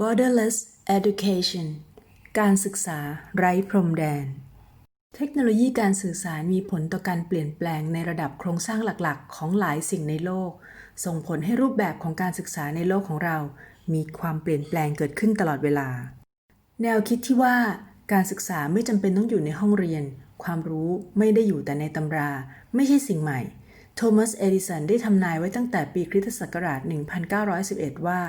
Borderless Education การศึกษาไร้พรมแดน เทคโนโลยีการสื่อสารมีผลต่อการเปลี่ยนแปลงในระดับโครงสร้างหลักๆ ของหลายสิ่งในโลก ส่งผลให้รูปแบบของการศึกษาในโลกของเรา มีความเปลี่ยนแปลงเกิดขึ้นตลอดเวลา แนวคิดที่ว่า การศึกษาไม่จำเป็นต้องอยู่ในห้องเรียน ความรู้ไม่ได้อยู่แต่ในตำรา ไม่ใช่สิ่งใหม่ โทมัส เอดิสันได้ทำนายไว้ตั้งแต่ปีคริสตศักราช 1911 ว่า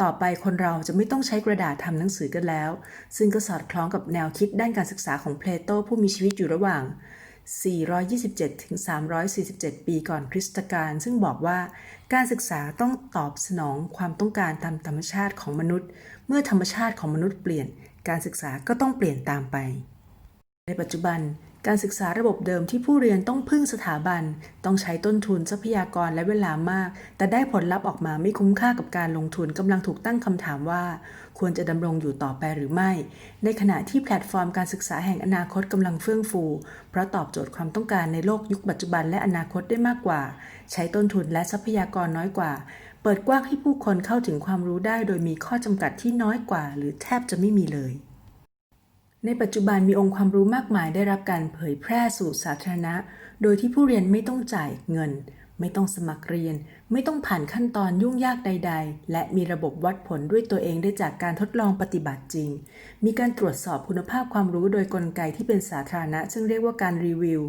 ต่อไปคนเราจะไม่ต้องใช้กระดาษทำหนังสือกันแล้ว ซึ่งก็สอดคล้องกับแนวคิดด้านการศึกษาของเพลโตผู้มีชีวิตอยู่ระหว่าง 427-347 ปีก่อนคริสตกาลซึ่งบอกว่าการศึกษาต้องตอบสนองความต้องการตามธรรมชาติของมนุษย์ เมื่อธรรมชาติของมนุษย์เปลี่ยน การศึกษาก็ต้องเปลี่ยนตามไป ในปัจจุบัน การศึกษาระบบเดิมที่ผู้เรียนต้องพึ่งสถาบัน ต้องใช้ต้นทุนทรัพยากรและเวลามาก แต่ได้ผลลัพธ์ออกมาไม่คุ้มค่ากับการลงทุนกำลังถูกตั้งคำถามว่า ควรจะดำรงอยู่ต่อไปหรือไม่ ในขณะที่แพลตฟอร์มการศึกษาแห่งอนาคตกำลังเฟื่องฟู เพราะตอบโจทย์ความต้องการในโลกยุคปัจจุบันและอนาคตได้มากกว่า ใช้ต้นทุนและทรัพยากรน้อยกว่า เปิดกว้างให้ผู้คนเข้าถึงความรู้ได้ โดยมีข้อจำกัดที่น้อยกว่า หรือแทบจะไม่มีเลย ในปัจจุบันมีองค์ความรู้มากมายได้รับการเผยแพร่สู่สาธารณะ โดยที่ผู้เรียนไม่ต้องจ่ายเงิน ไม่ต้องสมัครเรียน ไม่ต้องผ่านขั้นตอนยุ่งยากใด ๆ และมีระบบวัดผลด้วยตัวเองได้จากการทดลองปฏิบัติจริง มีการตรวจสอบคุณภาพความรู้โดยกลไกที่เป็นสาธารณะ ซึ่งเรียกว่าการรีวิว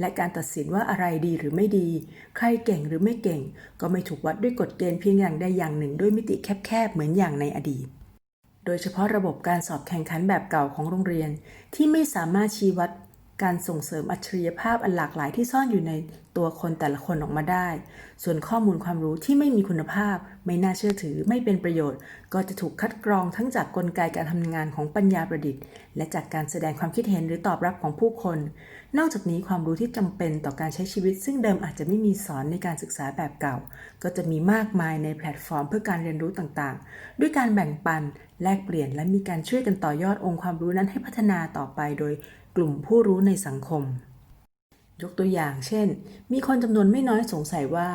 และการตัดสินว่าอะไรดีหรือไม่ดี ใครเก่งหรือไม่เก่ง ก็ไม่ถูกวัดด้วยกฎเกณฑ์เพียงอย่างใดอย่างหนึ่ง ด้วยมิติแคบๆเหมือนอย่างในอดีต โดยเฉพาะระบบการสอบแข่งขันแบบเก่าของโรงเรียน ที่ไม่สามารถชี้วัด การส่งเสริมอัจฉริยภาพอันหลากหลายที่ซ่อนอยู่ในตัวคนแต่ละคนออกมาได้ ส่วนข้อมูลความรู้ที่ไม่มีคุณภาพ ไม่น่าเชื่อถือ ไม่เป็นประโยชน์ ก็จะถูกคัดกรองทั้งจากกลไกการทำงานของปัญญาประดิษฐ์ และจากการแสดงความคิดเห็นหรือตอบรับของผู้คน นอกจากนี้ความรู้ที่จำเป็นต่อการใช้ชีวิต ซึ่งเดิมอาจจะไม่มีสอนในการศึกษาแบบเก่า ก็จะมีมากมายในแพลตฟอร์ม เพื่อการเรียนรู้ต่างๆ ด้วยการแบ่งปัน แลกเปลี่ยน และมีการช่วยกันต่อยอดองค์ความรู้นั้นให้พัฒนาต่อไปโดย กลุ่มผู้รู้ในสังคม ยกตัวอย่างเช่น มีคนจำนวนไม่น้อยสงสัยว่า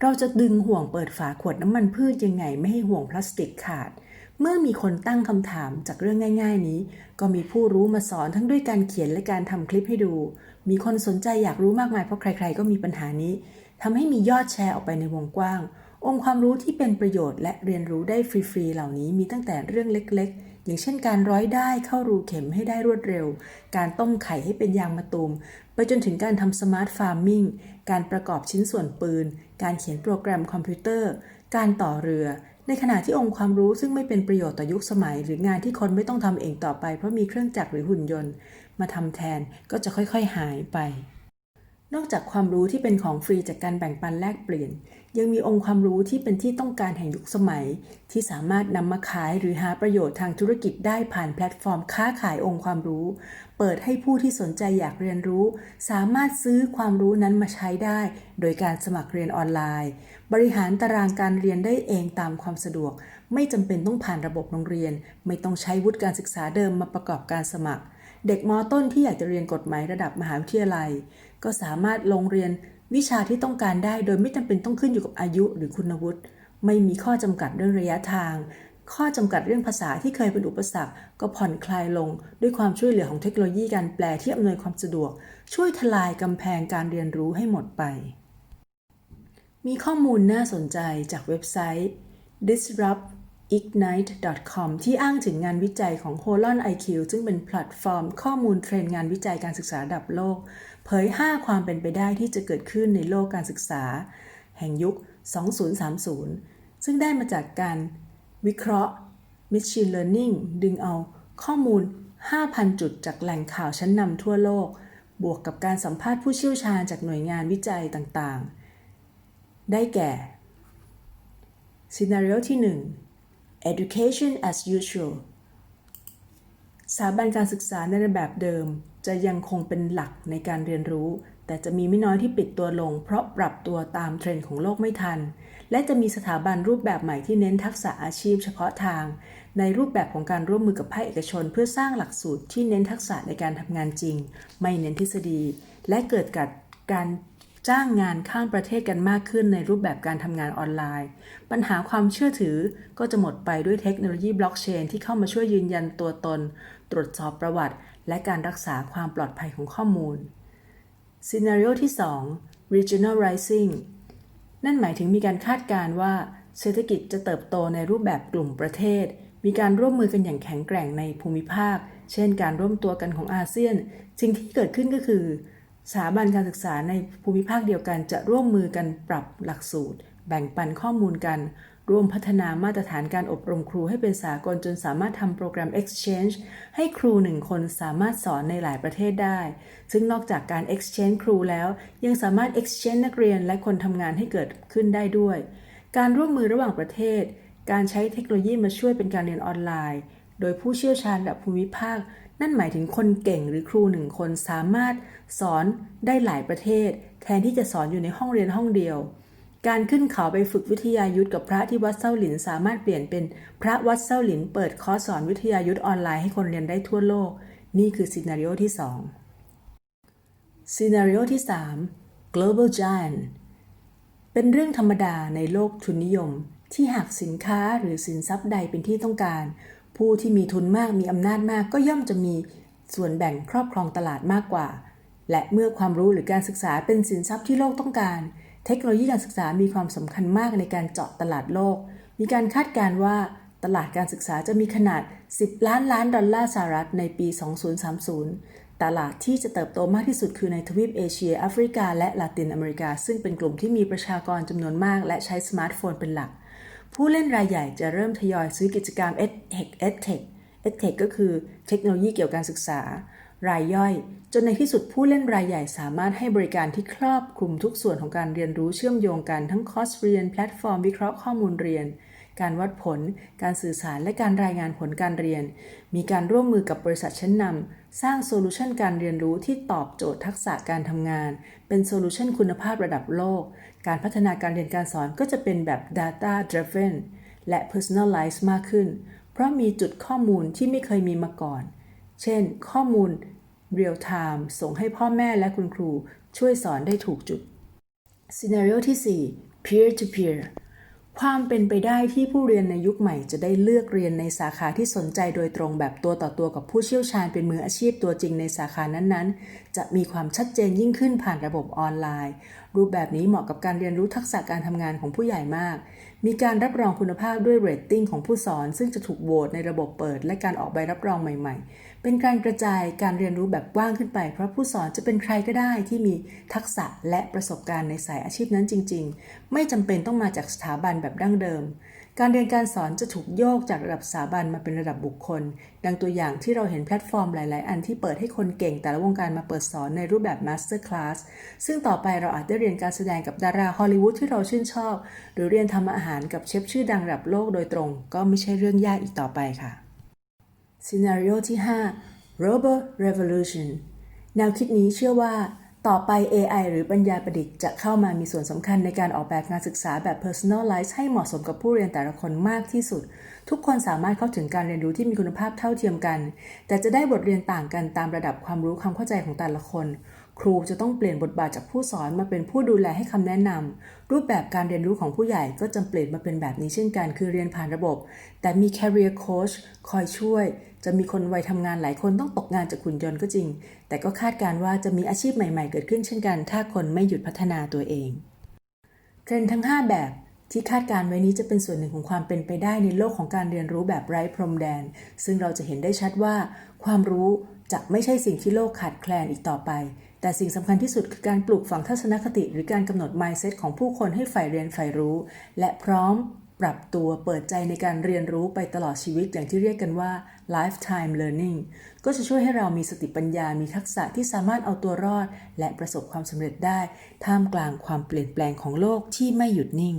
เราจะดึงห่วงเปิดฝาขวดน้ำมันพืชยังไงไม่ให้ห่วงพลาสติกขาด เมื่อมีคนตั้งคำถามจากเรื่องง่าย ๆ นี้ ก็มีผู้รู้มาสอนทั้งด้วยการเขียนและการทำคลิปให้ดู มีคนสนใจอยากรู้มากมายเพราะใคร ๆ ก็มีปัญหานี้ทำให้มียอดแชร์ออกไปในวงกว้าง องค์ความรู้ที่เป็นประโยชน์และเรียนรู้ได้ฟรี ๆ เหล่านี้มีตั้งแต่เรื่องเล็กๆ อย่างเช่นการร้อยได้เข้ารูเข็มให้ได้รวดเร็ว การต้มไข่ให้เป็นยางมะตูม ไปจนถึงการทำสมาร์ทฟาร์มิ่งการประกอบชิ้นส่วนปืน การเขียนโปรแกรมคอมพิวเตอร์ การต่อเรือ ในขณะที่องค์ความรู้ซึ่งไม่เป็นประโยชน์ต่อยุคสมัย หรืองานที่คนไม่ต้องทำเองต่อไปเพราะมีเครื่องจักรหรือหุ่นยนต์ มาทำแทนก็จะค่อยๆ หายไป นอกจากความรู้ที่เป็นของฟรีจากการแบ่งปันแลกเปลี่ยน ยังมีองค์ความรู้ที่เป็นที่ต้องการแห่งยุคสมัย ที่สามารถนำมาขายหรือหาประโยชน์ทางธุรกิจได้ผ่านแพลตฟอร์มค้าขายองค์ความรู้ เปิดให้ผู้ที่สนใจอยากเรียนรู้ สามารถซื้อความรู้นั้นมาใช้ได้ โดยการสมัครเรียนออนไลน์ บริหารตารางการเรียนได้เองตามความสะดวก ไม่จำเป็นต้องผ่านระบบโรงเรียน ไม่ต้องใช้วุฒิการศึกษาเดิมมาประกอบการสมัคร เด็กมต้นที่อยากจะเรียนกฎหมายระดับมหาวิทยาลัย ก็สามารถลงเรียนวิชาที่ต้องการได้ โดยไม่จำเป็นต้องขึ้นอยู่กับอายุหรือคุณวุฒิ ไม่มีข้อจำกัดเรื่องระยะทาง ข้อจำกัดเรื่องภาษาที่เคยเป็นอุปสรรค ก็ผ่อนคลายลงด้วยความช่วยเหลือของเทคโนโลยีการแปลที่อำนวยความสะดวก ช่วยทลายกำแพงการเรียนรู้ให้หมดไป มีข้อมูลน่าสนใจจากเว็บไซต์ disrupt ignite.com ที่อ้างถึงงานวิจัยของ Holon IQ ซึ่งเป็นแพลตฟอร์มข้อมูลเทรนงานวิจัยการศึกษาระดับโลก เผย 5 ความเป็นไปได้ที่จะเกิดขึ้นในโลกการศึกษา แห่งยุค 2030 ซึ่งได้มาจากการวิเคราะห์ Machine Learning ดึงเอาข้อมูล 5,000 จุดจากแหล่งข่าวชั้นนำทั่วโลก บวกกับการสัมภาษณ์ผู้เชี่ยวชาญจากหน่วยงานวิจัยต่างๆ ได้แก่ Scenario ที่ 1 Education as usual สถาบันการศึกษาในระแบบเดิม จะยังคงเป็นหลักในการเรียนรู้ แต่จะมีไม่น้อยที่ปิดตัวลง เพราะปรับตัวตามเทรนด์ของโลกไม่ทัน และจะมีสถาบันรูปแบบใหม่ที่เน้นทักษะอาชีพเฉพาะทาง ในรูปแบบของการร่วมมือกับภาคเอกชน เพื่อสร้างหลักสูตรที่เน้นทักษะในการทำงานจริง ไม่เน้นทฤษฎี และเกิดกับการ จ้างงานข้ามประเทศกันมากขึ้นในรูปแบบการทำงานออนไลน์ ปัญหาความเชื่อถือก็จะหมดไปด้วยเทคโนโลยีบล็อกเชนที่เข้ามาช่วยยืนยันตัวตน ตรวจสอบประวัติ และการรักษาความปลอดภัยของข้อมูลซีนารีโอที่ 2 regional rising นั่นหมายถึงมีการคาดการณ์ว่าเศรษฐกิจจะเติบโตในรูปแบบกลุ่มประเทศ มีการร่วมมือกันอย่างแข็งแกร่งในภูมิภาค เช่น การร่วมตัวกันของอาเซียน สิ่งที่เกิดขึ้นก็คือ สถาบันการศึกษาในภูมิภาคเดียวกันจะร่วมมือกันปรับหลักสูตร แบ่งปันข้อมูลกัน ร่วมพัฒนามาตรฐานการอบรมครูให้เป็นสากลจนสามารถทำโปรแกรม Exchange ให้ครูหนึ่งคนสามารถสอนในหลายประเทศได้ ซึ่งนอกจากการ Exchange ครูแล้ว ยังสามารถ Exchange นักเรียนและคนทำงานให้เกิดขึ้นได้ด้วย การร่วมมือระหว่างประเทศ การใช้เทคโนโลยีมาช่วยเป็นการเรียนออนไลน์ โดยผู้เชี่ยวชาญระดับภูมิภาค นั่นหมายถึงคนเก่งหรือครูหนึ่งคนสามารถสอนได้หลายประเทศ แทนที่จะสอนอยู่ในห้องเรียนห้องเดียว การขึ้นเขาไปฝึกวิทยายุทธกับพระที่วัดเส้าหลินสามารถเปลี่ยนเป็นพระวัดเส้าหลินเปิดคอร์สสอนวิทยายุทธออนไลน์ให้คนเรียนได้ทั่วโลก นี่คือซีนารีโอที่2ซีนารีโอที่ 3 global giant เป็นเรื่องธรรมดาในโลกทุนนิยมที่หากสินค้าหรือสินทรัพย์ใดเป็นที่ต้องการ ผู้ที่มีทุนมากมีอำนาจมากก็ย่อมจะมีส่วนแบ่งครอบครองตลาดมากกว่า และเมื่อความรู้หรือการศึกษาเป็นสินทรัพย์ที่โลกต้องการ เทคโนโลยีการศึกษามีความสำคัญมากในการเจาะตลาดโลก มีการคาดการณ์ว่าตลาดการศึกษาจะมีขนาด 10 ล้านล้านดอลลาร์สหรัฐในปี 2030 ตลาดที่จะเติบโตมากที่สุดคือในทวีปเอเชียแอฟริกา และลาตินอเมริกา ซึ่งเป็นกลุ่มที่มีประชากรจำนวนมาก และใช้สมาร์ทโฟนเป็นหลัก ผู้เล่นรายใหญ่จะเริ่มทยอยซื้อกิจกรรม EdTech EdTech EdTech ก็คือเทคโนโลยีเกี่ยวกับการศึกษา รายย่อย จนในที่สุดผู้เล่นรายใหญ่สามารถให้บริการที่ครอบคลุมทุกส่วนของการเรียนรู้เชื่อมโยงกันทั้งคอร์สเรียน แพลตฟอร์ม วิเคราะห์ข้อมูลเรียน การวัดผล การสื่อสารและการรายงานผลการเรียน มีการร่วมมือกับบริษัทชั้นนำสร้างโซลูชันการเรียนรู้ที่ตอบโจทย์ทักษะการทำงาน เป็นโซลูชันคุณภาพระดับโลก การพัฒนาการเรียนการสอนก็จะเป็นแบบ data driven และ personalized มากขึ้น เพราะมีจุดข้อมูลที่ไม่เคยมีมาก่อน เช่น ข้อมูล real time ส่งให้พ่อแม่และคุณครูช่วยสอนได้ถูกจุด Scenario ที่ 4 peer to peer ความเป็นไปได้ที่ผู้เรียนในยุคใหม่จะได้เลือกเรียนในสาขาที่สนใจโดยตรงแบบตัวต่อตัวกับผู้เชี่ยวชาญเป็นมืออาชีพตัวจริงในสาขานั้นๆ จะมีความชัดเจนยิ่งขึ้นผ่านระบบออนไลน์ รูปแบบนี้เหมาะกับการเรียนรู้ทักษะการทำงานของผู้ใหญ่มาก มีการรับรองคุณภาพด้วยเรตติ้งของผู้สอน ซึ่งจะถูกโหวตในระบบเปิด และการออกใบรับรองใหม่ ๆ เป็นการกระจายการเรียนรู้แบบกว้างขึ้นไป เพราะผู้สอนจะเป็นใครก็ได้ที่มีทักษะและประสบการณ์ในสายอาชีพนั้นจริง ๆ ไม่จำเป็นต้องมาจากสถาบันแบบดั้งเดิม การเรียนการสอนจะถูกโยกจากระดับสถาบันมาเป็นระดับบุคคล ดังตัวอย่างที่เราเห็นแพลตฟอร์มหลาย ๆ อันที่เปิดให้คนเก่งแต่ละวงการมาเปิดสอนในรูปแบบมาสเตอร์คลาสซึ่งต่อไปเราอาจได้เรียนการแสดงกับดาราฮอลลีวูดที่เราชื่นชอบ หรือเรียนทำอาหารกับเชฟชื่อดังระดับโลกโดยตรง ก็ไม่ใช่เรื่องยากอีกต่อไปค่ะ ซีนารีโอที่ 5 Robot Revolution แนวคิดนี้เชื่อว่า ต่อไป AI หรือปัญญาประดิษฐ์จะเข้ามามีส่วนสำคัญในการออกแบบงานศึกษาแบบ Personalize ให้เหมาะสมกับผู้เรียนแต่ละคนมากที่สุด ทุกคนสามารถเข้าถึงการเรียนรู้ที่มีคุณภาพเท่าเทียมกัน แต่จะได้บทเรียนต่างกันตามระดับความรู้ความเข้าใจของแต่ละคน ครูจะต้องเปลี่ยนบทบาทจากผู้สอนมาเป็นผู้ดูแลให้คำแนะนำรูปแบบการเรียนรู้ของผู้ใหญ่ก็จำเปลี่ยนมาเป็นแบบนี้เช่นกัน คือเรียนผ่านระบบ แต่มี career coach คอยช่วย จะมีคนวัยทำงานหลายคนต้องตกงานจากหุ่นยนต์ก็จริง แต่ก็คาดการว่าจะมีอาชีพใหม่ๆ เกิดขึ้นเช่นกัน ถ้าคนไม่หยุดพัฒนาตัวเองเทรนด์ทั้ง 5 แบบที่คาดการไว้นี้จะเป็นส่วนหนึ่งของความเป็นไปได้ในโลกของการเรียนรู้แบบไร้พรมแดน ซึ่งเราจะเห็นได้ชัดว่า ความรู้จะไม่ใช่สิ่งที่โลกขาดแคลนอีกต่อไป แต่สิ่งสำคัญที่สุดคือการปลูกฝังทัศนคติ หรือการกำหนด mindset ของผู้คนให้ใฝ่เรียนใฝ่รู้ และพร้อมปรับตัวเปิดใจในการเรียนรู้ไปตลอดชีวิตอย่างที่เรียกกันว่า lifetime learning ก็จะช่วยให้เรามีสติปัญญา มีทักษะที่สามารถเอาตัวรอด และประสบความสำเร็จได้ ท่ามกลางความเปลี่ยนแปลงของโลกที่ไม่หยุดนิ่ง